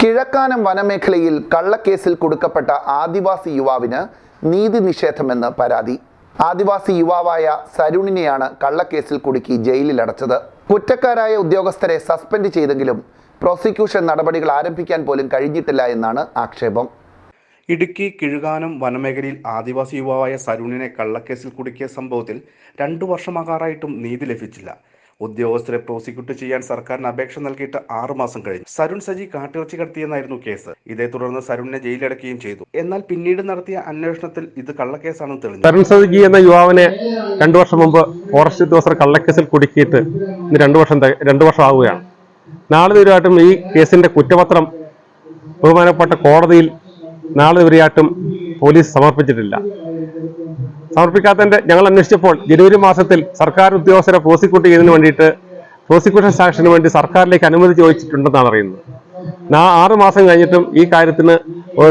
കിഴക്കാനം വനമേഖലയിൽ കള്ളക്കേസിൽ കൊടുക്കപ്പെട്ട ആദിവാസി യുവാവിന് നീതി നിഷേധമെന്ന് പരാതി. ആദിവാസി യുവാവായ സരുണിനെയാണ് കള്ളക്കേസിൽ കുടുക്കി ജയിലിൽ ജയിലിലടച്ചത് കുറ്റക്കാരായ ഉദ്യോഗസ്ഥരെ സസ്പെൻഡ് ചെയ്തെങ്കിലും പ്രോസിക്യൂഷൻ നടപടികൾ ആരംഭിക്കാൻ പോലും കഴിഞ്ഞിട്ടില്ല എന്നാണ് ആക്ഷേപം. ഇടുക്കി കിഴുകാനം വനമേഖലയിൽ ആദിവാസി യുവാവായ സരുണിനെ കള്ളക്കേസിൽ കുടുക്കിയ സംഭവത്തിൽ രണ്ടു വർഷമാകാറായിട്ടും നീതി ലഭിച്ചില്ല. ഉദ്യോഗസ്ഥരെ പ്രോസിക്യൂട്ട് ചെയ്യാൻ സർക്കാരിന് അപേക്ഷ നൽകിയിട്ട് ആറു മാസം കഴിഞ്ഞു. സരുൺ സജി കാട്ടിറച്ചി കടത്തിയെന്നായിരുന്നു കേസ്. ഇതേ തുടർന്ന് സരുണിനെ ജയിലടക്കുകയും ചെയ്തു. എന്നാൽ പിന്നീട് നടത്തിയ അന്വേഷണത്തിൽ ഇത് കള്ളക്കേസാണെന്ന് തെളിഞ്ഞു. സരുൺ സജി എന്ന യുവാവിനെ രണ്ടു വർഷം മുമ്പ് ഫോറസ്റ്റ് ഉദ്യോഗസ്ഥർ കള്ളക്കേസിൽ കുടുക്കിയിട്ട് രണ്ടു വർഷം രണ്ടു വർഷം ആവുകയാണ് നാളെ തീരുമായിട്ടും ഈ കേസിന്റെ കുറ്റപത്രം ബഹുമാനപ്പെട്ട കോടതിയിൽ നാളെ വരെയായിട്ടും പോലീസ് സമർപ്പിച്ചിട്ടില്ല. സമർപ്പിക്കാത്തതിന്റെ ഞങ്ങൾ അന്വേഷിച്ചപ്പോൾ ജനുവരി മാസത്തിൽ സർക്കാർ ഉദ്യോഗസ്ഥരെ പ്രോസിക്യൂട്ട് ചെയ്യുന്നതിന് വേണ്ടിയിട്ട് പ്രോസിക്യൂഷൻ സാക്ഷന് വേണ്ടി സർക്കാരിലേക്ക് അനുമതി ചോദിച്ചിട്ടുണ്ടെന്നാണ് അറിയുന്നത്. നാ ആറ് മാസം കഴിഞ്ഞിട്ടും ഈ കാര്യത്തിന്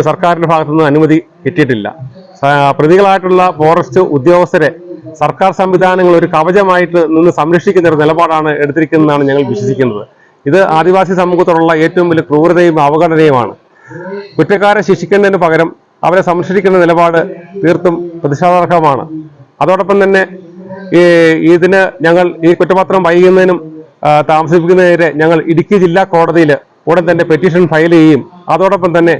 സർക്കാരിന്റെ ഭാഗത്തുനിന്ന് അനുമതി കിട്ടിയിട്ടില്ല. പ്രതികളായിട്ടുള്ള ഫോറസ്റ്റ് ഉദ്യോഗസ്ഥരെ സർക്കാർ സംവിധാനങ്ങൾ ഒരു കവചമായിട്ട് നിന്ന് സംരക്ഷിക്കുന്ന ഒരു നിലപാടാണ് എടുത്തിരിക്കുന്നതെന്നാണ് ഞങ്ങൾ വിശ്വസിക്കുന്നത്. ഇത് ആദിവാസി സമൂഹത്തോടുള്ള ഏറ്റവും വലിയ ക്രൂരതയും അവഗണനയുമാണ്. കുറ്റക്കാരെ ശിക്ഷിക്കുന്നതിന് പകരം അവരെ സംരക്ഷിക്കുന്ന നിലപാട് തീർത്തും പ്രതിഷേധാർഹമാണ്. അതോടൊപ്പം തന്നെ ഇതിന് ഞങ്ങൾ ഈ കുറ്റപത്രം വൈകുന്നതിനും താമസിപ്പിക്കുന്നതിനെതിരെ ഞങ്ങൾ ഇടുക്കി ജില്ലാ കോടതിയിൽ ഉടൻ തന്നെ പെറ്റീഷൻ ഫയൽ ചെയ്യും അതോടൊപ്പം തന്നെ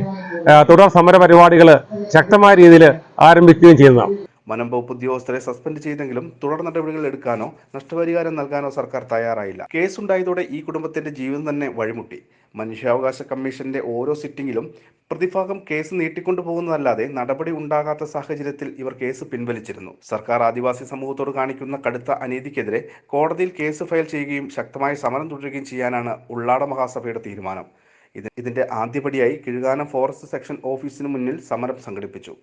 തുടർ സമര പരിപാടികൾ ശക്തമായ രീതിയിൽ ആരംഭിക്കുകയും ചെയ്യുന്നതാണ്. വനം വകുപ്പ് ഉദ്യോഗസ്ഥരെ സസ്പെൻഡ് ചെയ്തെങ്കിലും തുടർ നടപടികൾ എടുക്കാനോ നഷ്ടപരിഹാരം നൽകാനോ സർക്കാർ തയ്യാറായില്ല. കേസുണ്ടായതോടെ ഈ കുടുംബത്തിന്റെ ജീവിതം തന്നെ വഴിമുട്ടി. മനുഷ്യാവകാശ കമ്മീഷന്റെ ഓരോ സിറ്റിംഗിലും പ്രതിഭാഗം കേസ് നീട്ടിക്കൊണ്ടു പോകുന്നതല്ലാതെ നടപടി ഉണ്ടാകാത്ത സാഹചര്യത്തിൽ ഇവർ കേസ് പിൻവലിച്ചിരുന്നു. സർക്കാർ ആദിവാസി സമൂഹത്തോട് കാണിക്കുന്ന കടുത്ത അനീതിക്കെതിരെ കോടതിയിൽ കേസ് ഫയൽ ചെയ്യുകയും ശക്തമായ സമരം തുടരുകയും ചെയ്യാനാണ് ഉള്ളാട മഹാസഭയുടെ തീരുമാനം. ഇതിന്റെ ആദ്യപടിയായി കിഴുകാനം ഫോറസ്റ്റ് സെക്ഷൻ ഓഫീസിന് മുന്നിൽ സമരം സംഘടിപ്പിച്ചു.